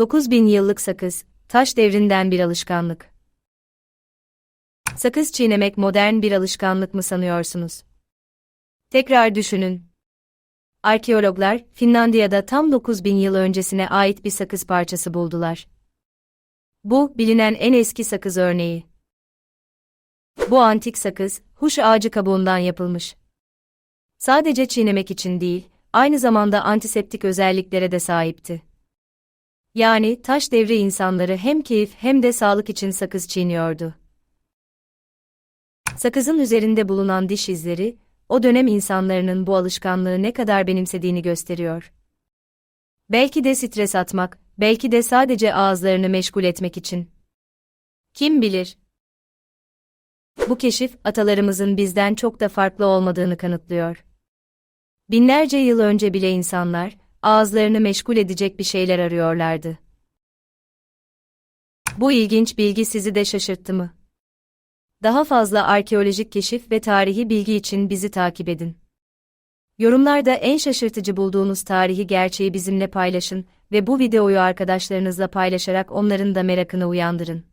9000 yıllık sakız, taş devrinden bir alışkanlık. Sakız çiğnemek modern bir alışkanlık mı sanıyorsunuz? Tekrar düşünün. Arkeologlar, Finlandiya'da tam 9000 yıl öncesine ait bir sakız parçası buldular. Bu, bilinen en eski sakız örneği. Bu antik sakız, huş ağacı kabuğundan yapılmış. Sadece çiğnemek için değil, aynı zamanda antiseptik özelliklere de sahipti. Yani taş devri insanları hem keyif hem de sağlık için sakız çiğniyordu. Sakızın üzerinde bulunan diş izleri, o dönem insanların bu alışkanlığı ne kadar benimsediğini gösteriyor. Belki de stres atmak, belki de sadece ağızlarını meşgul etmek için. Kim bilir? Bu keşif, atalarımızın bizden çok da farklı olmadığını kanıtlıyor. Binlerce yıl önce bile insanlar, ağızlarını meşgul edecek bir şeyler arıyorlardı. Bu ilginç bilgi sizi de şaşırttı mı? Daha fazla arkeolojik keşif ve tarihi bilgi için bizi takip edin. Yorumlarda en şaşırtıcı bulduğunuz tarihi gerçeği bizimle paylaşın ve bu videoyu arkadaşlarınızla paylaşarak onların da merakını uyandırın.